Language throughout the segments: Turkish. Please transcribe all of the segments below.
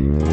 Mm-hmm.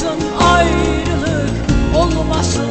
Olmasın ayrılık, olmasın